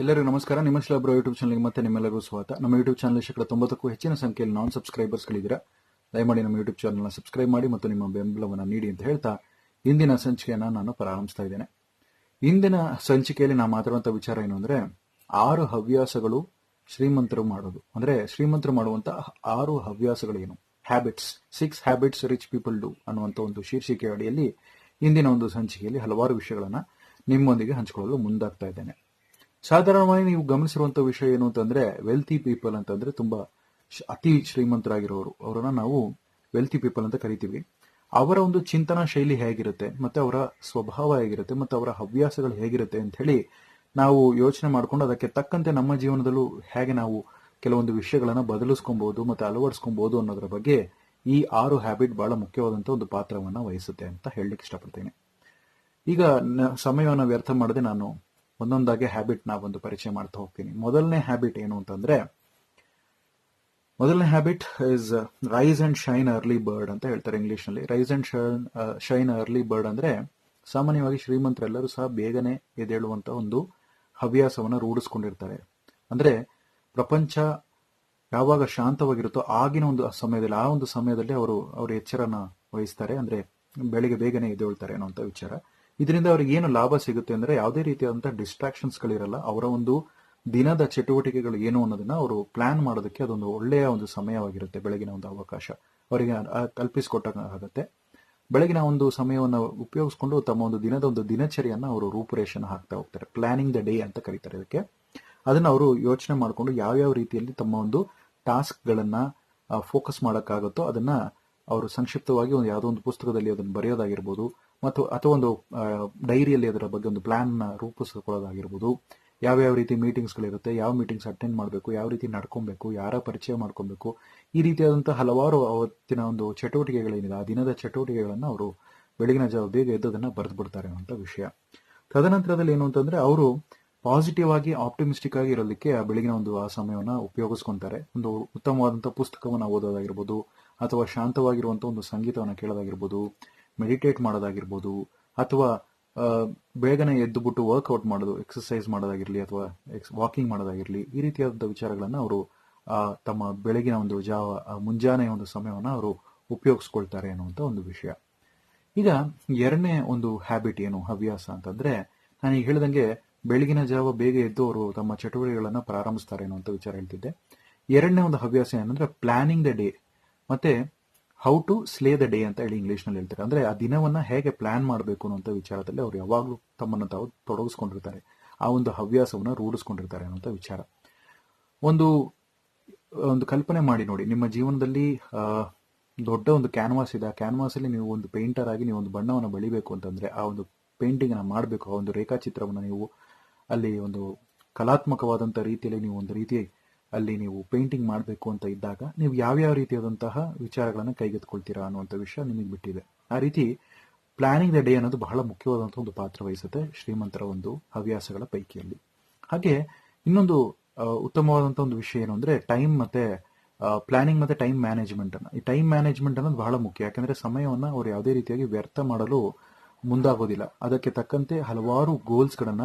ಎಲ್ಲರಿಗೂ ನಮಸ್ಕಾರ. ನಿಮ್ಮ ಶ್ಲಾಬ್ರೋ ಯೂಟ್ಯೂಬ್ ಚಾನಲ್ಗೆ ಮತ್ತೆ ನಿಮ್ಮೆಲ್ಲರಿಗೂ ಸ್ವಾಗತ. ನಮ್ಮ ಯೂಟ್ಯೂಬ್ ಚಾನಲ್ ಶೇಕಡ ತೊಂಬತ್ತಕ್ಕೂ ಹೆಚ್ಚಿನ ಸಂಖ್ಯೆಯಲ್ಲಿ ನಾನ್ ಸಬ್ಸ್ಕ್ರೈಬರ್ಸ್ಗಳಿದ್ದೀರಾ ದಯಮಾಡಿ ನಮ್ಮ ಯೂಟ್ಯೂಬ್ ಚಾನಲ್ನ ಸಬ್ಸ್ಕ್ರೈಬ್ ಮಾಡಿ ಮತ್ತು ನಿಮ್ಮ ಬೆಂಬಲವನ್ನು ನೀಡಿ ಅಂತ ಹೇಳ್ತಾ ಇಂದಿನ ಸಂಚಿಕೆಯನ್ನು ನಾನು ಪ್ರಾರಂಭಿಸ್ತಾ ಇದ್ದೇನೆ. ಇಂದಿನ ಸಂಚಿಕೆಯಲ್ಲಿ ನಾನು ಮಾತಾಡುವಂಥ ವಿಚಾರ ಏನು ಅಂದರೆ, ಆರು ಹವ್ಯಾಸಗಳು ಶ್ರೀಮಂತರು ಮಾಡೋದು. ಅಂದರೆ ಶ್ರೀಮಂತರು ಮಾಡುವಂಥ ಆರು ಹವ್ಯಾಸಗಳು ಏನು? Habits six habits rich people do ಅನ್ನುವಂಥ ಒಂದು ಶೀರ್ಷಿಕೆ ಅಡಿಯಲ್ಲಿ ಇಂದಿನ ಒಂದು ಸಂಚಿಕೆಯಲ್ಲಿ ಹಲವಾರು ವಿಷಯಗಳನ್ನು ನಿಮ್ಮೊಂದಿಗೆ ಹಂಚಿಕೊಳ್ಳಲು ಮುಂದಾಗ್ತಾ ಇದ್ದೇನೆ. ಸಾಧಾರಣವಾಗಿ ನೀವು ಗಮನಿಸಿರುವಂತ ವಿಷಯ ಏನು ಅಂತಂದ್ರೆ ವೆಲ್ತಿ ಪೀಪಲ್ ಅಂತಂದ್ರೆ ತುಂಬಾ ಅತಿ ಶ್ರೀಮಂತರಾಗಿರೋರು. ಅವರನ್ನ ನಾವು ವೆಲ್ತಿ ಪೀಪಲ್ ಅಂತ ಕರಿತೀವಿ. ಅವರ ಒಂದು ಚಿಂತನಾ ಶೈಲಿ ಹೇಗಿರುತ್ತೆ, ಮತ್ತೆ ಅವರ ಸ್ವಭಾವ ಹೇಗಿರುತ್ತೆ, ಮತ್ತೆ ಅವರ ಹವ್ಯಾಸಗಳು ಹೇಗಿರುತ್ತೆ ಅಂತ ಹೇಳಿ ನಾವು ಯೋಚನೆ ಮಾಡ್ಕೊಂಡು ಅದಕ್ಕೆ ತಕ್ಕಂತೆ ನಮ್ಮ ಜೀವನದಲ್ಲೂ ಹೇಗೆ ನಾವು ಕೆಲವೊಂದು ವಿಷಯಗಳನ್ನ ಬದಲಿಸ್ಕೊಬಹುದು ಮತ್ತೆ ಅಳವಡಿಸ್ಕೊಬಹುದು ಅನ್ನೋದ್ರ ಬಗ್ಗೆ ಈ ಆರು ಹ್ಯಾಬಿಟ್ ಬಹಳ ಮುಖ್ಯವಾದಂತಹ ಒಂದು ಪಾತ್ರವನ್ನ ವಹಿಸುತ್ತೆ ಅಂತ ಹೇಳಲಿಕ್ಕೆ ಇಷ್ಟಪಡ್ತೇನೆ. ಈಗ ಸಮಯವನ್ನು ವ್ಯರ್ಥ ಮಾಡದೆ ನಾನು ಒಂದೊಂದಾಗಿ ಹ್ಯಾಬಿಟ್ ನಾ ಒಂದು ಪರಿಚಯ ಮಾಡ್ತಾ ಹೋಗ್ತೀನಿ. ಮೊದಲನೇ ಹ್ಯಾಬಿಟ್ ಏನು ಅಂತಂದ್ರೆ, ಮೊದಲನೇ habit is rise and shine early bird ಅಂತ ಹೇಳ್ತಾರೆ ಇಂಗ್ಲಿಷ್ನಲ್ಲಿ rise and shine shine early bird ಅಂದ್ರೆ ಸಾಮಾನ್ಯವಾಗಿ ಶ್ರೀಮಂತರೆಲ್ಲರೂ ಸಹ ಬೇಗನೆ ಎದ್ದೇಳುವಂತ ಒಂದು ಹವ್ಯಾಸವನ್ನ ರೂಢಿಸ್ಕೊಂಡಿರ್ತಾರೆ. ಅಂದ್ರೆ ಪ್ರಪಂಚ ಯಾವಾಗ ಶಾಂತವಾಗಿರುತ್ತೋ ಆಗಿನ ಒಂದು ಸಮಯದಲ್ಲಿ, ಆ ಒಂದು ಸಮಯದಲ್ಲಿ ಅವರು ಅವರು ಎಚ್ಚರನ ವಹಿಸ್ತಾರೆ. ಅಂದ್ರೆ ಬೆಳಿಗ್ಗೆ ಬೇಗನೆ ಎದ್ದೇಳ್ತಾರೆ ಅನ್ನೋಂಥ ವಿಚಾರ. ಇದರಿಂದ ಅವ್ರಿಗೆ ಏನು ಲಾಭ ಸಿಗುತ್ತೆ ಅಂದ್ರೆ ಯಾವುದೇ ರೀತಿಯಾದಂತಹ ಡಿಸ್ಟ್ರಾಕ್ಷನ್ಸ್ ಗಳಿರಲ್ಲ, ಅವರ ಒಂದು ದಿನದ ಚಟುವಟಿಕೆಗಳು ಏನು ಅನ್ನೋದನ್ನ ಅವರು ಪ್ಲಾನ್ ಮಾಡೋದಕ್ಕೆ ಅದೊಂದು ಒಳ್ಳೆಯ ಒಂದು ಸಮಯವಾಗಿರುತ್ತೆ, ಬೆಳಗಿನ ಒಂದು ಅವಕಾಶ ಅವರಿಗೆ ಕಲ್ಪಿಸಿಕೊಟ್ಟಾಗುತ್ತೆ ಬೆಳಗಿನ ಒಂದು ಸಮಯವನ್ನು ಉಪಯೋಗಿಸ್ಕೊಂಡು ತಮ್ಮ ಒಂದು ದಿನದ ಒಂದು ದಿನಚರಿಯನ್ನ ಅವರು ರೂಪುರೇಷನ್ ಹಾಕ್ತಾ ಹೋಗ್ತಾರೆ ಪ್ಲಾನಿಂಗ್ ದ ಡೇ ಅಂತ ಕರೀತಾರೆ ಇದಕ್ಕೆ. ಅದನ್ನ ಅವರು ಯೋಚನೆ ಮಾಡಿಕೊಂಡು ಯಾವ್ಯಾವ ರೀತಿಯಲ್ಲಿ ತಮ್ಮ ಒಂದು ಟಾಸ್ಕ್ ಗಳನ್ನ ಫೋಕಸ್ ಮಾಡೋಕ್ಕಾಗುತ್ತೋ ಅದನ್ನ ಅವರು ಸಂಕ್ಷಿಪ್ತವಾಗಿ ಒಂದು ಯಾವುದೋ ಒಂದು ಪುಸ್ತಕದಲ್ಲಿ ಅದನ್ನು ಬರೆಯೋದಾಗಿರ್ಬೋದು ಮತ್ತು ಅಥವಾ ಒಂದು ಡೈರಿಯಲ್ಲಿ ಅದರ ಬಗ್ಗೆ ಒಂದು ಪ್ಲಾನ್ನ ಯಾವ ಯಾವ ರೀತಿ ಮೀಟಿಂಗ್ಸ್ಗಳಿರುತ್ತೆ ಯಾವ ಮೀಟಿಂಗ್ಸ್ ಅಟೆಂಡ್ ಮಾಡಬೇಕು, ಯಾವ ರೀತಿ ನಡ್ಕೊಬೇಕು, ಯಾರ ಪರಿಚಯ ಮಾಡ್ಕೊಬೇಕು, ಈ ರೀತಿಯಾದಂತಹ ಹಲವಾರು ಅವತ್ತಿನ ಒಂದು ಚಟುವಟಿಕೆಗಳೇನಿದೆ, ಆ ದಿನದ ಚಟುವಟಿಕೆಗಳನ್ನು ಅವರು ಬೆಳಗಿನ ಜಾವ ಬೇಗ ಎದ್ದದನ್ನ ಬರೆದು ಬಿಡ್ತಾರೆ ಅನ್ನುವಂಥ ವಿಷಯ. ತದನಂತರದಲ್ಲಿ ಏನು ಅಂತಂದ್ರೆ, ಅವರು ಪಾಸಿಟಿವ್ ಆಗಿ ಆಪ್ಟಿಮಿಸ್ಟಿಕ್ ಆಗಿ ಇರೋದಕ್ಕೆ ಆ ಬೆಳಗಿನ ಒಂದು ಆ ಸಮಯವನ್ನು ಉಪಯೋಗಿಸ್ಕೊಂತಾರೆ. ಒಂದು ಉತ್ತಮವಾದಂಥ ಪುಸ್ತಕವನ್ನು ಓದೋದಾಗಿರ್ಬೋದು, ಅಥವಾ ಶಾಂತವಾಗಿರುವಂಥ ಒಂದು ಸಂಗೀತವನ್ನು ಕೇಳೋದಾಗಿರ್ಬೋದು ಮೆಡಿಟೇಟ್ ಮಾಡೋದಾಗಿರ್ಬೋದು ಅಥವಾ ಬೇಗನೆ ಎದ್ದುಬಿಟ್ಟು ವರ್ಕೌಟ್ ಮಾಡೋದು ಎಕ್ಸಸೈಸ್ ಮಾಡೋದಾಗಿರ್ಲಿ ಅಥವಾ ವಾಕಿಂಗ್ ಮಾಡೋದಾಗಿರ್ಲಿ, ಈ ರೀತಿಯಾದಂಥ ವಿಚಾರಗಳನ್ನ ಅವರು ತಮ್ಮ ಬೆಳಗಿನ ಒಂದು ಜಾವ ಮುಂಜಾನೆ ಒಂದು ಸಮಯವನ್ನು ಅವರು ಉಪಯೋಗಿಸ್ಕೊಳ್ತಾರೆ ಅನ್ನುವಂಥ ಒಂದು ವಿಷಯ. ಈಗ ಎರಡನೇ ಒಂದು ಹ್ಯಾಬಿಟ್ ಏನು, ಹವ್ಯಾಸ ಅಂತಂದ್ರೆ, ನಾನು ಈಗ ಹೇಳಿದಂಗೆ ಬೆಳಗಿನ ಜಾವ ಬೇಗ ಎದ್ದು ಅವರು ತಮ್ಮ ಚಟುವಟಿಕೆಗಳನ್ನ ಪ್ರಾರಂಭಿಸ್ತಾರೆ ಅನ್ನುವಂಥ ವಿಚಾರ ಹೇಳ್ತಿದ್ದೆ. ಎರಡನೇ ಒಂದು ಹವ್ಯಾಸ ಏನಂದ್ರೆ ಪ್ಲಾನಿಂಗ್ ದ ಡೇ ಮತ್ತೆ how to slay the day ಅಂತ ಹೇಳಿ ಇಂಗ್ಲಿಷ್ನಲ್ಲಿ ಹೇಳ್ತಾರೆ. ಅಂದ್ರೆ ಆ ದಿನವನ್ನ ಹೇಗೆ ಪ್ಲಾನ್ ಮಾಡಬೇಕು ಅನ್ನುವಂಥ ವಿಚಾರದಲ್ಲಿ ಅವ್ರು ಯಾವಾಗಲೂ ತಮ್ಮನ್ನು ತಾವು ತೊಡಗಿಸ್ಕೊಂಡಿರ್ತಾರೆ. ಆ ಒಂದು ಹವ್ಯಾಸವನ್ನ ರೂಢಿಸ್ಕೊಂಡಿರ್ತಾರೆ ಅನ್ನೋಂಥ ವಿಚಾರ. ಒಂದು ಒಂದು ಕಲ್ಪನೆ ಮಾಡಿ ನೋಡಿ. ನಿಮ್ಮ ಜೀವನದಲ್ಲಿ ದೊಡ್ಡ ಒಂದು ಕ್ಯಾನ್ವಾಸ್ ಇದೆ. ಆ ಕ್ಯಾನ್ವಾಸ್ ಅಲ್ಲಿ ನೀವು ಒಂದು ಪೇಂಟರ್ ಆಗಿ ನೀವು ಒಂದು ಬಣ್ಣವನ್ನು ಬಳಿಬೇಕು ಅಂತಂದ್ರೆ ಆ ಒಂದು ಪೇಂಟಿಂಗ್ ಅನ್ನ ಮಾಡಬೇಕು. ಆ ಒಂದು ರೇಖಾಚಿತ್ರವನ್ನು ನೀವು ಅಲ್ಲಿ ಒಂದು ಕಲಾತ್ಮಕವಾದಂತ ರೀತಿಯಲ್ಲಿ ನೀವು ಒಂದು ರೀತಿ ಅಲ್ಲಿ ನೀವು ಪೇಂಟಿಂಗ್ ಮಾಡಬೇಕು ಅಂತ ಇದ್ದಾಗ ನೀವು ಯಾವ್ಯಾವ ರೀತಿಯಾದಂತಹ ವಿಚಾರಗಳನ್ನು ಕೈಗೆತ್ಕೊಳ್ತೀರಾ ಅನ್ನುವಂಥ ವಿಷಯ ನಿಮಗೆ ಬಿಟ್ಟಿದೆ. ಆ ರೀತಿ ಪ್ಲಾನಿಂಗ್ ದ ಡೇ ಅನ್ನೋದು ಬಹಳ ಮುಖ್ಯವಾದಂತಹ ಒಂದು ಪಾತ್ರ ವಹಿಸುತ್ತೆ ಶ್ರೀಮಂತರ ಒಂದು ಹವ್ಯಾಸಗಳ ಪೈಕಿಯಲ್ಲಿ. ಹಾಗೆ ಇನ್ನೊಂದು ಉತ್ತಮವಾದಂತಹ ಒಂದು ವಿಷಯ ಏನು ಅಂದ್ರೆ ಟೈಮ್ ಮತ್ತೆ ಪ್ಲಾನಿಂಗ್ ಮತ್ತೆ ಟೈಮ್ ಮ್ಯಾನೇಜ್ಮೆಂಟ್ ಅನ್ನ. ಈ ಟೈಮ್ ಮ್ಯಾನೇಜ್ಮೆಂಟ್ ಅನ್ನೋದು ಬಹಳ ಮುಖ್ಯ. ಯಾಕಂದ್ರೆ ಸಮಯವನ್ನ ಅವರು ಯಾವುದೇ ರೀತಿಯಾಗಿ ವ್ಯರ್ಥ ಮಾಡಲು ಮುಂದಾಗೋದಿಲ್ಲ. ಅದಕ್ಕೆ ತಕ್ಕಂತೆ ಹಲವಾರು ಗೋಲ್ಸ್ ಗಳನ್ನ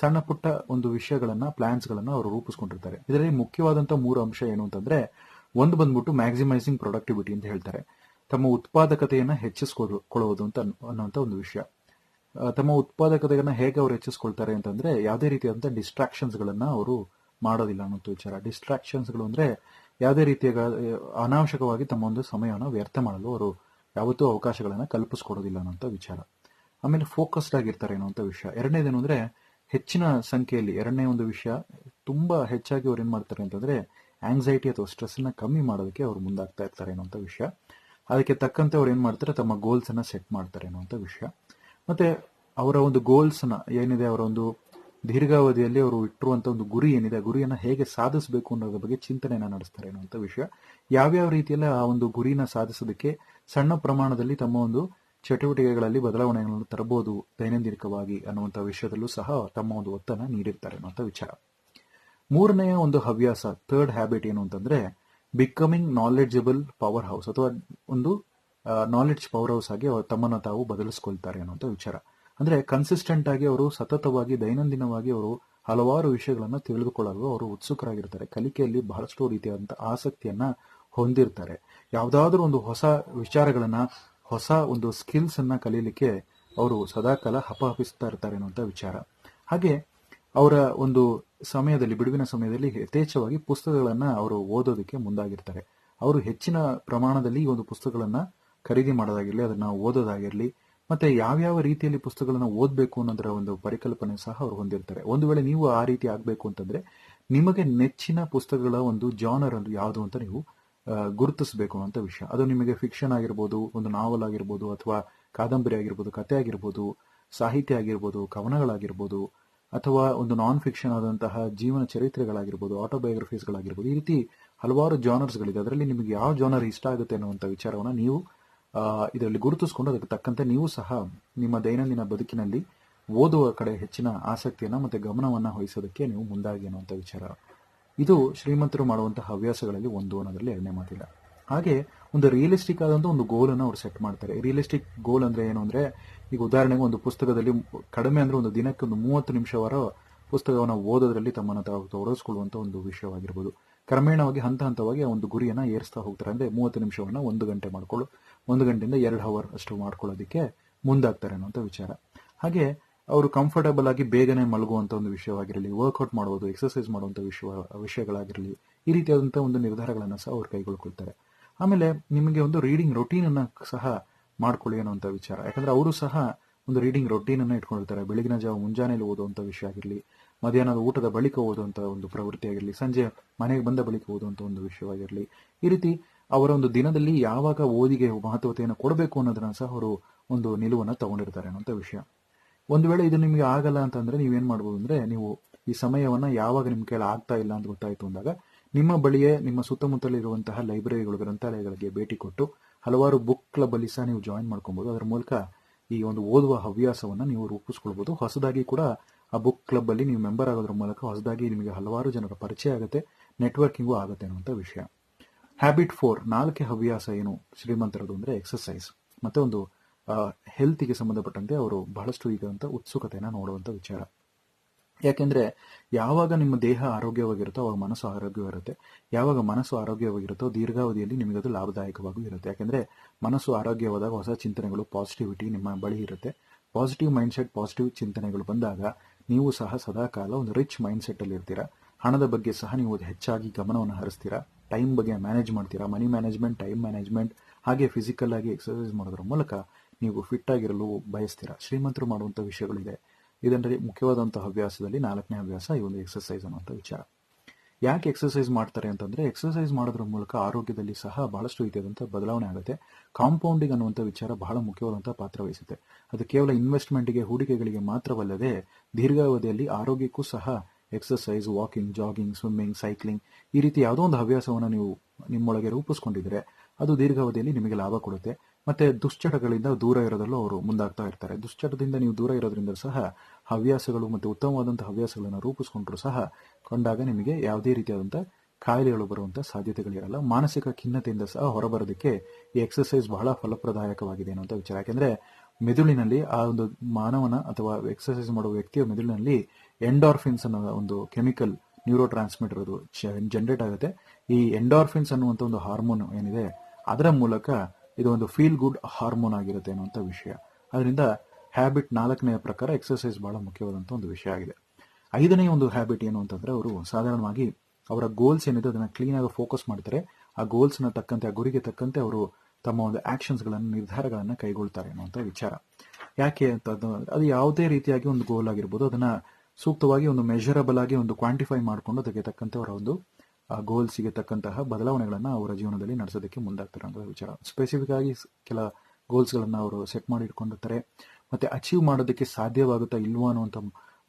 ಸಣ್ಣ ಪುಟ್ಟ ಒಂದು ವಿಷಯಗಳನ್ನ ಪ್ಲಾನ್ಸ್ ಗಳನ್ನ ಅವರು ರೂಪಿಸ್ಕೊಂಡಿರ್ತಾರೆ. ಇದರಲ್ಲಿ ಮುಖ್ಯವಾದಂತಹ ಮೂರು ಅಂಶ ಏನು ಅಂತಂದ್ರೆ, ಒಂದು ಬಂದ್ಬಿಟ್ಟು ಮ್ಯಾಕ್ಸಿಮೈಸಿಂಗ್ ಪ್ರೊಡಕ್ಟಿವಿಟಿ ಅಂತ ಹೇಳ್ತಾರೆ. ತಮ್ಮ ಉತ್ಪಾದಕತೆಯನ್ನ ಹೆಚ್ಚಿಸಿಕೊಳ್ಳುವುದು ಅಂತ ಅನ್ನುವಂಥ ಒಂದು ವಿಷಯ. ತಮ್ಮ ಉತ್ಪಾದಕತೆಯನ್ನ ಹೇಗೆ ಅವರು ಹೆಚ್ಚಿಸ್ಕೊಳ್ತಾರೆ ಅಂತಂದ್ರೆ, ಯಾವುದೇ ರೀತಿಯಾದಂಥ ಡಿಸ್ಟ್ರಾಕ್ಷನ್ಸ್ ಗಳನ್ನ ಅವರು ಮಾಡೋದಿಲ್ಲ ಅನ್ನೋದು ವಿಚಾರ. ಡಿಸ್ಟ್ರಾಕ್ಷನ್ಸ್ಗಳು ಅಂದ್ರೆ, ಯಾವುದೇ ರೀತಿಯ ಅನಾವಶ್ಯಕವಾಗಿ ತಮ್ಮ ಒಂದು ಸಮಯವನ್ನು ವ್ಯರ್ಥ ಮಾಡಲು ಅವರು ಯಾವತ್ತೂ ಅವಕಾಶಗಳನ್ನ ಕಲ್ಪಿಸ್ಕೊಡೋದಿಲ್ಲ ಅನ್ನೋಂಥ ವಿಚಾರ. ಆಮೇಲೆ ಫೋಕಸ್ಡ್ ಆಗಿರ್ತಾರೆ ಅನ್ನೋಂಥ ವಿಷಯ. ಎರಡನೇದೇನು ಅಂದ್ರೆ ಹೆಚ್ಚಿನ ಸಂಖ್ಯೆಯಲ್ಲಿ ಎರಡನೇ ಒಂದು ವಿಷಯ ತುಂಬ ಹೆಚ್ಚಾಗಿ ಅವ್ರು ಏನು ಮಾಡ್ತಾರೆ ಅಂತಂದ್ರೆ ಆಂಗ್ಸೈಟಿ ಅಥವಾ ಸ್ಟ್ರೆಸ್ ಅನ್ನ ಕಮ್ಮಿ ಮಾಡೋದಕ್ಕೆ ಅವರು ಮುಂದಾಗ್ತಾ ಇರ್ತಾರೆ ಅನ್ನೋಂಥ ವಿಷಯ. ಅದಕ್ಕೆ ತಕ್ಕಂತೆ ಅವ್ರು ಏನು ಮಾಡ್ತಾರೆ, ತಮ್ಮ ಗೋಲ್ಸ್ ಅನ್ನ ಸೆಟ್ ಮಾಡ್ತಾರೆ ಅನ್ನೋಂಥ ವಿಷಯ. ಮತ್ತೆ ಅವರ ಒಂದು ಗೋಲ್ಸ್ನ ಏನಿದೆ, ಅವರ ಒಂದು ದೀರ್ಘಾವಧಿಯಲ್ಲಿ ಅವರು ಇಟ್ಟಿರುವಂತ ಒಂದು ಗುರಿ ಏನಿದೆ, ಆ ಗುರಿಯನ್ನ ಹೇಗೆ ಸಾಧಿಸಬೇಕು ಅನ್ನೋದ್ರ ಬಗ್ಗೆ ಚಿಂತನೆಯನ್ನ ನಡೆಸ್ತಾರೆ ಅನ್ನುವಂಥ ವಿಷಯ. ಯಾವ್ಯಾವ ರೀತಿಯಲ್ಲಿ ಆ ಒಂದು ಗುರಿನ ಸಾಧಿಸೋದಕ್ಕೆ ಸಣ್ಣ ಪ್ರಮಾಣದಲ್ಲಿ ತಮ್ಮ ಒಂದು ಚಟುವಟಿಕೆಗಳಲ್ಲಿ ಬದಲಾವಣೆಗಳನ್ನು ತರಬಹುದು ದೈನಂದಿನಿಕವಾಗಿ ಅನ್ನುವಂಥ ವಿಷಯದಲ್ಲೂ ಸಹ ತಮ್ಮ ಒಂದು ಒತ್ತನ್ನು ನೀಡಿರ್ತಾರೆ ಅನ್ನುವಂಥ ವಿಚಾರ. ಮೂರನೆಯ ಒಂದು ಹವ್ಯಾಸ ಥರ್ಡ್ ಹ್ಯಾಬಿಟ್ ಏನು ಅಂತಂದ್ರೆ ಬಿಕಮಿಂಗ್ ನಾಲೆಡ್ಜಬಲ್ ಪವರ್ ಹೌಸ್ ಅಥವಾ ಒಂದು ನಾಲೆಡ್ಜ್ ಪವರ್ ಹೌಸ್ ಆಗಿ ಅವರು ತಮ್ಮನ್ನು ತಾವು ಬದಲಿಸ್ಕೊಳ್ತಾರೆ ಅನ್ನುವಂಥ ವಿಚಾರ. ಅಂದ್ರೆ ಕನ್ಸಿಸ್ಟೆಂಟ್ ಆಗಿ ಅವರು ಸತತವಾಗಿ, ದೈನಂದಿನವಾಗಿ ಅವರು ಹಲವಾರು ವಿಷಯಗಳನ್ನ ತಿಳಿದುಕೊಳ್ಳಲು ಅವರು ಉತ್ಸುಕರಾಗಿರ್ತಾರೆ. ಕಲಿಕೆಯಲ್ಲಿ ಬಹಳಷ್ಟು ರೀತಿಯಾದಂಥ ಆಸಕ್ತಿಯನ್ನ ಹೊಂದಿರ್ತಾರೆ. ಯಾವುದಾದ್ರೂ ಒಂದು ಹೊಸ ವಿಚಾರಗಳನ್ನ ಹೊಸ ಒಂದು ಸ್ಕಿಲ್ಸ್ ಅನ್ನ ಕಲೀಲಿಕ್ಕೆ ಅವರು ಸದಾಕಾಲ ಹಪಹಪಿಸ್ತಾ ಇರ್ತಾರೆ ಅನ್ನುವಂಥ ವಿಚಾರ. ಹಾಗೆ ಅವರ ಒಂದು ಸಮಯದಲ್ಲಿ, ಬಿಡುವಿನ ಸಮಯದಲ್ಲಿ ಯಥೇಚ್ಛವಾಗಿ ಪುಸ್ತಕಗಳನ್ನ ಅವರು ಓದೋದಕ್ಕೆ ಮುಂದಾಗಿರ್ತಾರೆ. ಅವರು ಹೆಚ್ಚಿನ ಪ್ರಮಾಣದಲ್ಲಿ ಈ ಒಂದು ಪುಸ್ತಕಗಳನ್ನ ಖರೀದಿ ಮಾಡೋದಾಗಿರಲಿ, ಅದನ್ನ ಓದೋದಾಗಿರಲಿ, ಮತ್ತೆ ಯಾವ್ಯಾವ ರೀತಿಯಲ್ಲಿ ಪುಸ್ತಕಗಳನ್ನು ಓದಬೇಕು ಅನ್ನೋದರ ಒಂದು ಪರಿಕಲ್ಪನೆ ಸಹ ಅವರು ಹೊಂದಿರ್ತಾರೆ. ಒಂದು ವೇಳೆ ನೀವು ಆ ರೀತಿ ಆಗಬೇಕು ಅಂತಂದ್ರೆ, ನಿಮಗೆ ನೆಚ್ಚಿನ ಪುಸ್ತಕಗಳ ಒಂದು ಜಾನರ್ ಒಂದು ಯಾವುದು ಅಂತ ನೀವು ಗುರುತಿಸಬೇಕು ಅಂತ ವಿಷಯ. ಅದು ನಿಮಗೆ ಫಿಕ್ಷನ್ ಆಗಿರ್ಬೋದು, ಒಂದು ನಾವಲ್ ಆಗಿರ್ಬೋದು, ಅಥವಾ ಕಾದಂಬರಿ ಆಗಿರ್ಬೋದು, ಕತೆ ಆಗಿರ್ಬೋದು, ಸಾಹಿತ್ಯ ಆಗಿರ್ಬೋದು, ಕವನಗಳಾಗಿರ್ಬೋದು, ಅಥವಾ ಒಂದು ನಾನ್ ಫಿಕ್ಷನ್ ಆದಂತಹ ಜೀವನ ಚರಿತ್ರೆಗಳಾಗಿರ್ಬೋದು ಆಟೋಬಯೋಗ್ರಫೀಸ್ಗಳಾಗಿರ್ಬೋದು ಈ ರೀತಿ ಹಲವಾರು ಜಾನರ್ಸ್ಗಳಿದೆ ಅದರಲ್ಲಿ ನಿಮಗೆ ಯಾವ ಜಾನರ್ ಇಷ್ಟ ಆಗುತ್ತೆ ಅನ್ನುವಂಥ ವಿಚಾರವನ್ನು ನೀವು ಇದರಲ್ಲಿ ಗುರುತಿಸ್ಕೊಂಡು ಅದಕ್ಕೆ ತಕ್ಕಂತೆ ನೀವು ಸಹ ನಿಮ್ಮ ದೈನಂದಿನ ಬದುಕಿನಲ್ಲಿ ಓದುವ ಕಡೆ ಹೆಚ್ಚಿನ ಆಸಕ್ತಿಯನ್ನು ಮತ್ತೆ ಗಮನವನ್ನು ವಹಿಸೋದಕ್ಕೆ ನೀವು ಮುಂದಾಗಿ ಅನ್ನುವಂಥ ವಿಚಾರ. ಇದು ಶ್ರೀಮಂತರು ಮಾಡುವಂತಹ ಹವ್ಯಾಸಗಳಲ್ಲಿ ಒಂದು ಅನ್ನೋದರಲ್ಲಿ ಎರಡನೇ ಮಾತಿಲ್ಲ. ಹಾಗೆ ಒಂದು ರಿಯಲಿಸ್ಟಿಕ್ ಆದಂತ ಒಂದು ಗೋಲ್ ಅನ್ನು ಅವ್ರು ಸೆಟ್ ಮಾಡ್ತಾರೆ. ರಿಯಲಿಸ್ಟಿಕ್ ಗೋಲ್ ಅಂದ್ರೆ ಏನು ಅಂದ್ರೆ, ಈಗ ಉದಾಹರಣೆಗೆ ಒಂದು ಪುಸ್ತಕದಲ್ಲಿ ಕಡಿಮೆ ಅಂದ್ರೆ ಒಂದು ದಿನಕ್ಕೆ ಒಂದು ಮೂವತ್ತು ನಿಮಿಷವಾರ ಪುಸ್ತಕವನ್ನು ಓದೋದ್ರಲ್ಲಿ ತಮ್ಮನ್ನು ತಾವು ಒಂದು ವಿಷಯವಾಗಿರ್ಬೋದು. ಕ್ರಮೇಣವಾಗಿ ಹಂತ ಹಂತವಾಗಿ ಒಂದು ಗುರಿಯನ್ನ ಏರಿಸ್ತಾ ಹೋಗ್ತಾರೆ. ಅಂದ್ರೆ ಮೂವತ್ತು ನಿಮಿಷವನ್ನ ಒಂದು ಗಂಟೆ ಮಾಡ್ಕೊಳ್ಳು. ಒಂದು ಗಂಟೆಯಿಂದ ಎರಡು ಅವರ್ ಅಷ್ಟು ಮಾಡ್ಕೊಳ್ಳೋದಕ್ಕೆ ಮುಂದಾಗ್ತಾರೆ ಅನ್ನೋಂಥ ವಿಚಾರ. ಹಾಗೆ ಅವರು ಕಂಫರ್ಟಬಲ್ ಆಗಿ ಬೇಗನೆ ಮಲಗುವಂತ ಒಂದು ವಿಷಯವಾಗಿರಲಿ ವರ್ಕೌಟ್ ಮಾಡುವುದು ಎಕ್ಸರ್ಸೈಸ್ ಮಾಡುವಂತ ವಿಷಯ ವಿಷಯಗಳಾಗಿರಲಿ, ಈ ರೀತಿಯಾದಂತಹ ಒಂದು ನಿರ್ಧಾರಗಳನ್ನು ಸಹ ಅವ್ರು ಕೈಗೊಳ್ಕೊಳ್ತಾರೆ. ಆಮೇಲೆ ನಿಮಗೆ ಒಂದು ರೀಡಿಂಗ್ ರೊಟೀನ್ ಅನ್ನ ಸಹ ಮಾಡ್ಕೊಳ್ಳಿ ಅನ್ನುವಂಥ ವಿಚಾರ. ಯಾಕಂದ್ರೆ ಅವರು ಸಹ ಒಂದು ರೀಡಿಂಗ್ ರೊಟೀನ್ ಅನ್ನ ಇಟ್ಕೊಂಡಿರ್ತಾರೆ. ಬೆಳಗಿನ ಜಾವ ಮುಂಜಾನೆಯಲ್ಲಿ ಓದುವಂತ ವಿಷಯ ಆಗಿರಲಿ, ಮಧ್ಯಾಹ್ನದ ಊಟದ ಬಳಿಕ ಓದುವಂತ ಒಂದು ಪ್ರವೃತ್ತಿ ಆಗಿರಲಿ, ಸಂಜೆ ಮನೆಗೆ ಬಂದ ಬಳಿಕ ಓದುವಂತ ಒಂದು ವಿಷಯವಾಗಿರಲಿ, ಈ ರೀತಿ ಅವರ ಒಂದು ದಿನದಲ್ಲಿ ಯಾವಾಗ ಓದಿಗೆ ಮಹತ್ವತೆಯನ್ನು ಕೊಡಬೇಕು ಅನ್ನೋದನ್ನ ಸಹ ಅವರು ಒಂದು ನಿಲುವನ್ನ ತಗೊಂಡಿರ್ತಾರೆ ಅನ್ನೋಂಥ ವಿಷಯ. ಒಂದು ವೇಳೆ ಇದು ನಿಮಗೆ ಆಗಲ್ಲ ಅಂತಂದ್ರೆ ನೀವೇನ್ ಮಾಡ್ಬೋದು ಅಂದ್ರೆ ನೀವು ಈ ಸಮಯವನ್ನ ಯಾವಾಗ ನಿಮ್ಮ ಕೈಲಿ ಆಗ್ತಾ ಇಲ್ಲ ಅಂತ ಗೊತ್ತಾಯ್ತು ಅಂದಾಗ ನಿಮ್ಮ ಬಳಿಯೇ ನಿಮ್ಮ ಸುತ್ತಮುತ್ತಲಿರುವಂತಹ ಲೈಬ್ರರಿಗಳು, ಗ್ರಂಥಾಲಯಗಳಿಗೆ ಭೇಟಿ ಕೊಟ್ಟು ಹಲವಾರು ಬುಕ್ ಕ್ಲಬ್ ಅಲ್ಲಿ ಸಹ ನೀವು ಜಾಯಿನ್ ಮಾಡ್ಕೊಬಹುದು ಅದರ ಮೂಲಕ ಈ ಒಂದು ಓದುವ ಹವ್ಯಾಸವನ್ನ ನೀವು ರೂಪಿಸ್ಕೊಳ್ಬೋದು. ಹೊಸದಾಗಿ ಕೂಡ ಆ ಬುಕ್ ಕ್ಲಬ್ ಅಲ್ಲಿ ನೀವು ಮೆಂಬರ್ ಆಗೋದ್ರ ಮೂಲಕ ಹೊಸದಾಗಿ ನಿಮಗೆ ಹಲವಾರು ಜನರ ಪರಿಚಯ ಆಗುತ್ತೆ ನೆಟ್ವರ್ಕಿಂಗು ಆಗುತ್ತೆ ಅನ್ನುವಂಥ ವಿಷಯ. ಹ್ಯಾಬಿಟ್ ಫೋರ್ ನಾಲ್ಕೇ ಹವ್ಯಾಸ ಏನು ಶ್ರೀಮಂತರದು ಅಂದ್ರೆ ಎಕ್ಸರ್ಸೈಸ್ ಮತ್ತೆ ಒಂದು ಹೆಲ್ತ್ಗೆ ಸಂಬಂಧಪಟ್ಟಂತೆ ಅವರು ಬಹಳಷ್ಟು ಈಗ ಅಂತ ಉತ್ಸುಕತೆಯನ್ನ ನೋಡುವಂತ ವಿಚಾರ. ಯಾಕೆಂದ್ರೆ ಯಾವಾಗ ನಿಮ್ಮ ದೇಹ ಆರೋಗ್ಯವಾಗಿರುತ್ತೋ ಅವಾಗ ಮನಸ್ಸು ಆರೋಗ್ಯವಾಗಿರುತ್ತೆ. ಯಾವಾಗ ಮನಸ್ಸು ಆರೋಗ್ಯವಾಗಿರುತ್ತೋ ದೀರ್ಘಾವಧಿಯಲ್ಲಿ ನಿಮಗೆ ಅದು ಲಾಭದಾಯಕವಾಗೂ ಇರುತ್ತೆ. ಯಾಕೆಂದ್ರೆ ಮನಸ್ಸು ಆರೋಗ್ಯವಾದಾಗ ಹೊಸ ಚಿಂತನೆಗಳು ಪಾಸಿಟಿವಿಟಿ ನಿಮ್ಮ ಬಳಿ ಇರುತ್ತೆ. ಪಾಸಿಟಿವ್ ಮೈಂಡ್ ಸೆಟ್ ಪಾಸಿಟಿವ್ ಚಿಂತನೆಗಳು ಬಂದಾಗ ನೀವು ಸಹ ಸದಾಕಾಲ ಒಂದು ರಿಚ್ ಮೈಂಡ್ ಸೆಟ್ ಅಲ್ಲಿ ಇರ್ತೀರಾ ಹಣದ ಬಗ್ಗೆ ಸಹ ನೀವು ಹೆಚ್ಚಾಗಿ ಗಮನವನ್ನು ಹರಿಸ್ತೀರಾ. ಟೈಮ್ ಬಗ್ಗೆ ಮ್ಯಾನೇಜ್ ಮಾಡ್ತೀರಾ? ಮನಿ ಮ್ಯಾನೇಜ್ಮೆಂಟ್ ಟೈಮ್ ಮ್ಯಾನೇಜ್ಮೆಂಟ್ ಹಾಗೆ ಫಿಸಿಕಲ್ ಆಗಿ ಎಕ್ಸರ್ಸೈಸ್ ಮಾಡೋದ್ರ ಮೂಲಕ ನೀವು ಫಿಟ್ ಆಗಿರಲು ಬಯಸ್ತೀರಾ? ಶ್ರೀಮಂತರು ಮಾಡುವಂಥ ವಿಷಯಗಳಿದೆ. ಇದರಲ್ಲಿ ಮುಖ್ಯವಾದಂಥ ಹವ್ಯಾಸದಲ್ಲಿ ನಾಲ್ಕನೇ ಹವ್ಯಾಸ ಈ ಒಂದು ಎಕ್ಸರ್ಸೈಸ್ ಅನ್ನುವಂಥ ವಿಚಾರ. ಯಾಕೆ ಎಕ್ಸರ್ಸೈಸ್ ಮಾಡ್ತಾರೆ ಅಂತಂದ್ರೆ ಎಕ್ಸರ್ಸೈಸ್ ಮಾಡೋದ್ರ ಮೂಲಕ ಆರೋಗ್ಯದಲ್ಲಿ ಸಹ ಬಹಳಷ್ಟು ರೀತಿಯಾದಂತಹ ಬದಲಾವಣೆ ಆಗುತ್ತೆ. ಕಾಂಪೌಂಡಿಂಗ್ ಅನ್ನುವಂಥ ವಿಚಾರ ಬಹಳ ಮುಖ್ಯವಾದಂಥ ಪಾತ್ರ ವಹಿಸುತ್ತೆ. ಅದು ಕೇವಲ ಇನ್ವೆಸ್ಟ್ಮೆಂಟ್ಗೆ ಹೂಡಿಕೆಗಳಿಗೆ ಮಾತ್ರವಲ್ಲದೆ ದೀರ್ಘಾವಧಿಯಲ್ಲಿ ಆರೋಗ್ಯಕ್ಕೂ ಸಹ exercise walking jogging swimming cycling ಈ ರೀತಿ ಯಾವುದೋ ಒಂದು ಹವ್ಯಾಸವನ್ನು ನೀವು ನಿಮ್ಮೊಳಗೆ ರೂಪಿಸ್ಕೊಂಡಿದ್ರೆ ಅದು ದೀರ್ಘಾವಧಿಯಲ್ಲಿ ನಿಮಗೆ ಲಾಭ ಕೊಡುತ್ತೆ. ಮತ್ತೆ ದುಶ್ಚಟಗಳಿಂದ ದೂರ ಇರೋದಲ್ಲೂ ಅವರು ಮುಂದಾಗ್ತಾ ಇರ್ತಾರೆ. ದುಶ್ಚಟದಿಂದ ನೀವು ದೂರ ಇರೋದ್ರಿಂದ ಸಹ ಹವ್ಯಾಸಗಳು ಮತ್ತು ಉತ್ತಮವಾದಂಥ ಹವ್ಯಾಸಗಳನ್ನು ರೂಪಿಸ್ಕೊಂಡ್ರು ಸಹ ಕೊಂಡಾಗ ನಿಮಗೆ ಯಾವುದೇ ರೀತಿಯಾದಂಥ ಕಾಯಿಲೆಗಳು ಬರುವಂಥ ಸಾಧ್ಯತೆಗಳಿರಲ್ಲ. ಮಾನಸಿಕ ಖಿನ್ನತೆಯಿಂದ ಸಹ ಹೊರಬರೋದಕ್ಕೆ ಈ ಎಕ್ಸಸೈಸ್ ಬಹಳ ಫಲಪ್ರದಾಯಕವಾಗಿದೆ ಅನ್ನುವಂಥ ವಿಚಾರ. ಯಾಕೆಂದ್ರೆ ಮೆದುಳಿನಲ್ಲಿ ಆ ಒಂದು ಮಾನವನ ಅಥವಾ ಎಕ್ಸರ್ಸೈಸ್ ಮಾಡುವ ವ್ಯಕ್ತಿಯ ಮೆದುಳಿನಲ್ಲಿ ಎಂಡಾರ್ಫಿನ್ಸ್ ಅನ್ನೋ ಒಂದು ಕೆಮಿಕಲ್ ನ್ಯೂರೋ ಟ್ರಾನ್ಸ್ಮಿಟರ್ ಅದು ಜನರೇಟ್ ಆಗುತ್ತೆ. ಈ ಎಂಡಾರ್ಫಿನ್ಸ್ ಅನ್ನುವಂಥ ಒಂದು ಹಾರ್ಮೋನ್ ಏನಿದೆ, ಅದರ ಮೂಲಕ ಇದು ಒಂದು ಫೀಲ್ ಗುಡ್ ಹಾರ್ಮೋನ್ ಆಗಿರುತ್ತೆ ಅನ್ನುವಂಥ ವಿಷಯ. ಅದರಿಂದ ಹ್ಯಾಬಿಟ್ ನಾಲ್ಕನೆಯ ಪ್ರಕಾರ ಎಕ್ಸರ್ಸೈಸ್ ಬಹಳ ಮುಖ್ಯವಾದಂಥ ಒಂದು ವಿಷಯ ಆಗಿದೆ. ಐದನೇ ಒಂದು ಹ್ಯಾಬಿಟ್ ಏನು ಅಂತಂದ್ರೆ ಅವರು ಸಾಧಾರಣವಾಗಿ ಅವರ ಗೋಲ್ಸ್ ಏನಿದೆ ಅದನ್ನ ಕ್ಲೀನ್ ಆಗಿ ಫೋಕಸ್ ಮಾಡ್ತಾರೆ. ಆ ಗೋಲ್ಸ್ನ ತಕ್ಕಂತೆ, ಆ ಗುರಿಗೆ ತಕ್ಕಂತೆ ಅವರು ತಮ್ಮ ಒಂದು ಆಕ್ಷನ್ಸ್ಗಳನ್ನು ನಿರ್ಧಾರಗಳನ್ನ ಕೈಗೊಳ್ತಾರೆ ಅನ್ನುವಂಥ ವಿಚಾರ. ಯಾಕೆ ಅಂತ ಅದು ಯಾವುದೇ ರೀತಿಯಾಗಿ ಒಂದು ಗೋಲ್ ಆಗಿರ್ಬೋದು, ಅದನ್ನ ಸೂಕ್ತವಾಗಿ ಒಂದು ಮೆಷರಬಲ್ ಆಗಿ ಒಂದು ಕ್ವಾಂಟಿಫೈ ಮಾಡಿಕೊಂಡು ಅದಕ್ಕೆ ತಕ್ಕಂತೆ ಅವರ ಒಂದು, ಆ ಸಿಗತಕ್ಕಂತಹ ತಕ್ಕಂತಹ ಬದಲಾವಣೆಗಳನ್ನ ಅವರ ಜೀವನದಲ್ಲಿ ನಡೆಸೋದಕ್ಕೆ ಮುಂದಾಗ್ತಾರೆ ಅಂತ ವಿಚಾರ. ಸ್ಪೆಸಿಫಿಕ್ ಆಗಿ ಕೆಲ ಗೋಲ್ಸ್ ಗಳನ್ನ ಅವರು ಸೆಟ್ ಮಾಡಿ ಇಟ್ಕೊಂಡಿರ್ತಾರೆ. ಮತ್ತೆ ಅಚೀವ್ ಮಾಡೋದಕ್ಕೆ ಸಾಧ್ಯವಾಗುತ್ತಾ ಇಲ್ವಾ ಅನ್ನುವಂಥ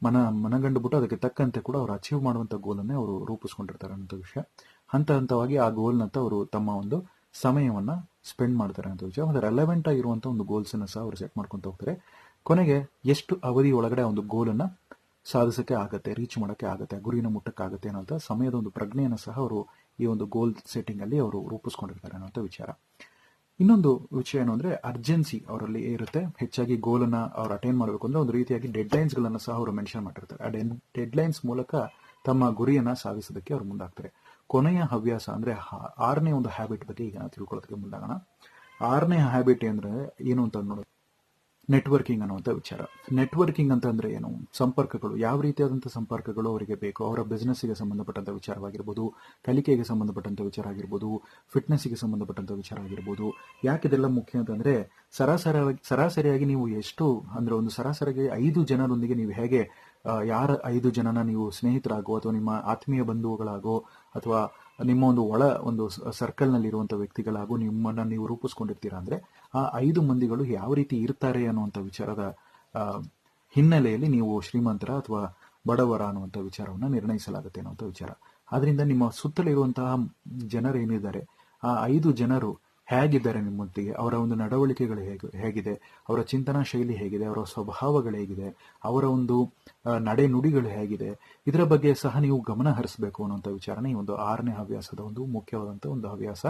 ಮನ ಮನಗಂಡುಬಿಟ್ಟು ಅದಕ್ಕೆ ತಕ್ಕಂತೆ ಕೂಡ ಅವರು ಅಚೀವ್ ಮಾಡುವಂತ ಗೋಲನ್ನೇ ಅವರು ರೂಪಿಸ್ಕೊಂಡಿರ್ತಾರೆ ಅನ್ನೋ ವಿಷಯ. ಹಂತ ಹಂತವಾಗಿ ಆ ಗೋಲ್ನಂತ ಅವರು ತಮ್ಮ ಒಂದು ಸಮಯವನ್ನ ಸ್ಪೆಂಡ್ ಮಾಡ್ತಾರೆ ಅಂತ ವಿಷಯ ಒಂದು ರೆಲೆವೆಂಟ್ ಆಗಿರುವಂತ ಒಂದು ಗೋಲ್ಸನ್ನು ಸಹ ಅವರು ಸೆಟ್ ಮಾಡ್ಕೊತ ಹೋಗ್ತಾರೆ. ಕೊನೆಗೆ ಎಷ್ಟು ಅವಧಿ ಒಳಗಡೆ ಒಂದು ಗೋಲನ್ನು ಸಾಧಿಸೋಕ್ಕೆ ಆಗತ್ತೆ ರೀಚ್ ಮಾಡೋಕ್ಕೆ ಆಗುತ್ತೆ, ಗುರಿನ ಮುಟ್ಟಕ್ಕೆ ಆಗತ್ತೆ ಅನ್ನೋಂಥ ಸಮಯದ ಒಂದು ಪ್ರಜ್ಞೆಯನ್ನು ಸಹ ಅವರು ಈ ಒಂದು ಗೋಲ್ ಸೆಟ್ಟಿಂಗ್ ಅಲ್ಲಿ ಅವರು ರೂಪಿಸ್ಕೊಂಡಿರ್ತಾರೆ ಅನ್ನೋಂಥ ವಿಚಾರ. ಇನ್ನೊಂದು ವಿಷಯ ಏನು ಅಂದರೆ ಅರ್ಜೆನ್ಸಿ ಅವರಲ್ಲಿ ಇರುತ್ತೆ. ಹೆಚ್ಚಾಗಿ ಗೋಲನ್ನು ಅವ್ರು ಅಟೈನ್ ಮಾಡಬೇಕು ಅಂದರೆ ಒಂದು ರೀತಿಯಾಗಿ ಡೆಡ್ ಲೈನ್ಸ್ ಗಳನ್ನ ಸಹ ಅವರು ಮೆನ್ಷನ್ ಮಾಡಿರ್ತಾರೆ ಆ ಡೆಡ್ ಲೈನ್ಸ್ ಮೂಲಕ ತಮ್ಮ ಗುರಿಯನ್ನು ಸಾಧಿಸೋದಕ್ಕೆ ಅವರು ಮುಂದಾಗ್ತಾರೆ. ಕೊನೆಯ ಹವ್ಯಾಸ ಅಂದ್ರೆ ಆರನೇ ಒಂದು ಹ್ಯಾಬಿಟ್ ಬಗ್ಗೆ ಈಗ ನಾವು ತಿಳ್ಕೊಳ್ಳೋದಕ್ಕೆ ಮುಂದಾಗೋಣ. ಆರನೇ ಹ್ಯಾಬಿಟ್ ಅಂದರೆ ಏನು ಅಂತ ನೋಡೋದು ನೆಟ್ವರ್ಕಿಂಗ್ ಅನ್ನುವಂಥ ವಿಚಾರ. ನೆಟ್ವರ್ಕಿಂಗ್ ಅಂತಂದ್ರೆ ಏನು? ಸಂಪರ್ಕಗಳು. ಯಾವ ರೀತಿಯಾದಂಥ ಸಂಪರ್ಕಗಳು ಅವರಿಗೆ ಬೇಕು? ಅವರ ಬಿಸ್ನೆಸ್ಸಿಗೆ ಸಂಬಂಧಪಟ್ಟಂತ ವಿಚಾರವಾಗಿರ್ಬೋದು, ಕಲಿಕೆಗೆ ಸಂಬಂಧಪಟ್ಟಂತ ವಿಚಾರ ಆಗಿರ್ಬೋದು ಫಿಟ್ನೆಸ್ಸಿಗೆ ಸಂಬಂಧಪಟ್ಟಂತ ವಿಚಾರ ಆಗಿರ್ಬೋದು ಯಾಕೆ ಇದೆಲ್ಲ ಮುಖ್ಯ ಅಂತಂದ್ರೆ ಸರಾಸರಿ ಸರಾಸರಿಯಾಗಿ ನೀವು ಎಷ್ಟು, ಅಂದ್ರೆ ಒಂದು ಸರಾಸರಿಗೆ ಐದು ಜನರೊಂದಿಗೆ ನೀವು ಹೇಗೆ ಯಾರ ಐದು ಜನನ ನೀವು ಸ್ನೇಹಿತರಾಗೋ ಅಥವಾ ನಿಮ್ಮ ಆತ್ಮೀಯ ಬಂಧುಗಳಾಗೋ ಅಥವಾ ನಿಮ್ಮ ಒಂದು ಒಳ ಒಂದು ಸರ್ಕಲ್ನಲ್ಲಿರುವಂಥ ವ್ಯಕ್ತಿಗಳಾಗೂ ನಿಮ್ಮನ್ನು ನೀವು ರೂಪಿಸ್ಕೊಂಡಿರ್ತೀರ ಅಂದರೆ ಆ ಐದು ಮಂದಿಗಳು ಯಾವ ರೀತಿ ಇರ್ತಾರೆ ಅನ್ನುವಂಥ ವಿಚಾರದ ಹಿನ್ನೆಲೆಯಲ್ಲಿ ನೀವು ಶ್ರೀಮಂತರ ಅಥವಾ ಬಡವರ ಅನ್ನುವಂಥ ವಿಚಾರವನ್ನು ನಿರ್ಣಯಿಸಲಾಗುತ್ತೆ ಅನ್ನುವಂಥ ವಿಚಾರ. ಆದ್ದರಿಂದ ನಿಮ್ಮ ಸುತ್ತಲಿರುವಂತಹ ಜನರೇನಿದ್ದಾರೆ ಆ ಐದು ಜನರು ಹೇಗಿದ್ದಾರೆ ನಿಮ್ಮೊಂದಿಗೆ? ಅವರ ಒಂದು ನಡವಳಿಕೆಗಳು ಹೇಗೆ, ಹೇಗಿದೆ? ಅವರ ಚಿಂತನಾ ಶೈಲಿ ಹೇಗಿದೆ? ಅವರ ಸ್ವಭಾವಗಳು ಹೇಗಿದೆ? ಅವರ ಒಂದು ನಡೆ ನುಡಿಗಳು ಹೇಗಿದೆ? ಇದರ ಬಗ್ಗೆ ಸಹ ನೀವು ಗಮನ ಹರಿಸಬೇಕು ಅನ್ನುವಂಥ ವಿಚಾರನೇ ಒಂದು ಆರನೇ ಹವ್ಯಾಸದ ಒಂದು ಮುಖ್ಯವಾದಂಥ ಒಂದು ಹವ್ಯಾಸ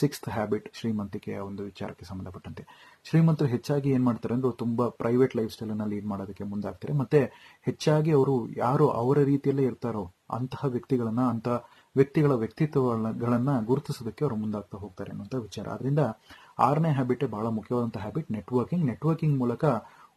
ಸಿಕ್ಸ್ತ್ ಹ್ಯಾಬಿಟ್ ಶ್ರೀಮಂತಿಕೆಯ ಒಂದು ವಿಚಾರಕ್ಕೆ ಸಂಬಂಧಪಟ್ಟಂತೆ. ಶ್ರೀಮಂತರು ಹೆಚ್ಚಾಗಿ ಏನು ಮಾಡ್ತಾರೆ ಅಂದ್ರೆ ತುಂಬ ಪ್ರೈವೇಟ್ ಲೈಫ್ ಸ್ಟೈಲ್ ಅನ್ನ ಲೀಡ್ ಮಾಡೋದಕ್ಕೆ ಮುಂದಾಗ್ತಾರೆ. ಮತ್ತೆ ಹೆಚ್ಚಾಗಿ ಅವರು ಯಾರು ಅವರ ರೀತಿಯಲ್ಲೇ ಇರ್ತಾರೋ ಅಂತಹ ವ್ಯಕ್ತಿಗಳನ್ನ ಅಂತ ವ್ಯಕ್ತಿಗಳ ವ್ಯಕ್ತಿತ್ವಗಳನ್ನ ಗುರುತಿಸೋದಕ್ಕೆ ಅವರು ಮುಂದಾಗ್ತಾ ಹೋಗ್ತಾರೆ ಅನ್ನುವಂಥ ವಿಚಾರ. ಅದರಿಂದ ಆರನೇ ಹ್ಯಾಬಿಟ್ ಬಹಳ ಮುಖ್ಯವಾದಂತಹ ಹ್ಯಾಬಿಟ್ ನೆಟ್ವರ್ಕಿಂಗ್ ನೆಟ್ವರ್ಕಿಂಗ್ ಮೂಲಕ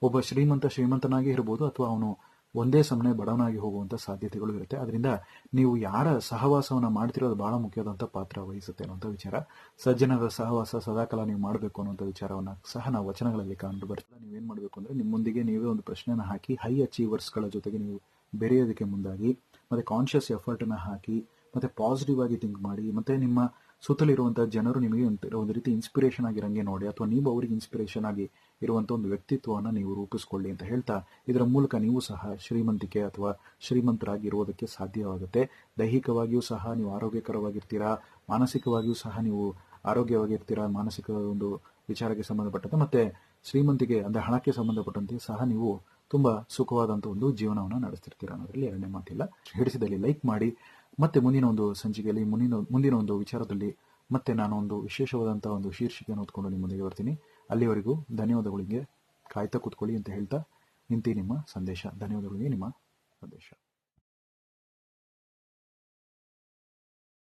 ಒಬ್ಬ ಶ್ರೀಮಂತ, ಶ್ರೀಮಂತನಾಗಿ ಇರಬಹುದು ಅಥವಾ ಅವನು ಒಂದೇ ಸಮನೆ ಬಡವನಾಗಿ ಹೋಗುವಂತ ಸಾಧ್ಯತೆಗಳು ಇರುತ್ತೆ. ಅದರಿಂದ ನೀವು ಯಾರ ಸಹವಾಸವನ್ನು ಮಾಡ್ತಿರೋದು ಬಹಳ ಮುಖ್ಯವಾದಂಥ ಪಾತ್ರ ವಹಿಸುತ್ತೆ ಅನ್ನುವಂಥ ವಿಚಾರ. ಸಜ್ಜನರ ಸಹವಾಸ ಸದಾಕಾಲ ನೀವು ಮಾಡಬೇಕು ಅನ್ನುವಂಥ ವಿಚಾರವನ್ನು ಸಹ ನಾವು ವಚನಗಳಲ್ಲಿ ಕಂಡು ಬರ್ತದೆ ನೀವೇನ್ ಮಾಡಬೇಕು ಅಂದ್ರೆ ನಿಮ್ಮೊಂದಿಗೆ ನೀವೇ ಒಂದು ಪ್ರಶ್ನೆಯನ್ನು ಹಾಕಿ ಹೈ ಅಚೀವರ್ಸ್ಗಳ ಜೊತೆಗೆ ನೀವು ಬೆರೆಯೋದಕ್ಕೆ ಮುಂದಾಗಿ, ಮತ್ತೆ ಕಾನ್ಶಿಯಸ್ ಎಫರ್ಟ್ ಅನ್ನ ಹಾಕಿ ಮತ್ತೆ ಪಾಸಿಟಿವ್ ಆಗಿ ಥಿಂಕ್ ಮಾಡಿ, ಮತ್ತೆ ನಿಮ್ಮ ಸುತ್ತಲಿರುವಂಥ ಜನರು ನಿಮಗೆ ಒಂದ್- ರೀತಿ ಇನ್ಸ್ಪಿರೇಷನ್ ಆಗಿರಂಗೆ ನೋಡಿ, ಅಥವಾ ನೀವು ಅವರಿಗೆ ಇನ್ಸ್ಪಿರೇಷನ್ ಆಗಿ ಇರುವಂಥ ಒಂದು ವ್ಯಕ್ತಿತ್ವವನ್ನು ನೀವು ರೂಪಿಸ್ಕೊಳ್ಳಿ ಅಂತ ಹೇಳ್ತಾ ಇದರ ಮೂಲಕ ನೀವು ಸಹ ಶ್ರೀಮಂತಿಕೆ ಅಥವಾ ಶ್ರೀಮಂತರಾಗಿರುವುದಕ್ಕೆ ಸಾಧ್ಯವಾಗುತ್ತೆ. ದೈಹಿಕವಾಗಿಯೂ ಸಹ ನೀವು ಆರೋಗ್ಯಕರವಾಗಿರ್ತೀರಾ, ಮಾನಸಿಕವಾಗಿಯೂ ಸಹ ನೀವು ಆರೋಗ್ಯವಾಗಿರ್ತೀರಾ, ಮಾನಸಿಕ ಒಂದು ವಿಚಾರಕ್ಕೆ ಸಂಬಂಧಪಟ್ಟಂತೆ, ಮತ್ತೆ ಶ್ರೀಮಂತಿಗೆ ಅಂದರೆ ಹಣಕ್ಕೆ ಸಂಬಂಧಪಟ್ಟಂತೆ ಸಹ ನೀವು ತುಂಬಾ ಸುಖವಾದಂಥ ಒಂದು ಜೀವನವನ್ನು ನಡೆಸ್ತಿರ್ತೀರ ಅನ್ನೋದ್ರಲ್ಲಿ ಎರಡನೇ ಮಾತಿಲ್ಲ. ಹಿಡಿಸಿದಲ್ಲಿ ಲೈಕ್ ಮಾಡಿ ಮತ್ತೆ ಮುಂದಿನ ಒಂದು ಸಂಚಿಕೆಯಲ್ಲಿ ಮುಂದಿನ ಮುಂದಿನ ಒಂದು ವಿಚಾರದಲ್ಲಿ ಮತ್ತೆ ನಾನು ಒಂದು ವಿಶೇಷವಾದಂತಹ ಒಂದು ಶೀರ್ಷಿಕೆಯನ್ನು ಹೊತ್ಕೊಂಡು ನಿಮ್ಮ ಮುಂದೆ ಬರ್ತೀನಿ. ಅಲ್ಲಿವರೆಗೂ ಧನ್ಯವಾದಗಳಿಗೆ ಕಾಯ್ತಾ ಕೂತ್ಕೊಳ್ಳಿ ಅಂತ ಹೇಳ್ತಾ ನಿಂತಿ ನಿಮ್ಮ ಸಂದೇಶ. ಧನ್ಯವಾದಗಳಿಗೆ ನಿಮ್ಮ ಸಂದೇಶ.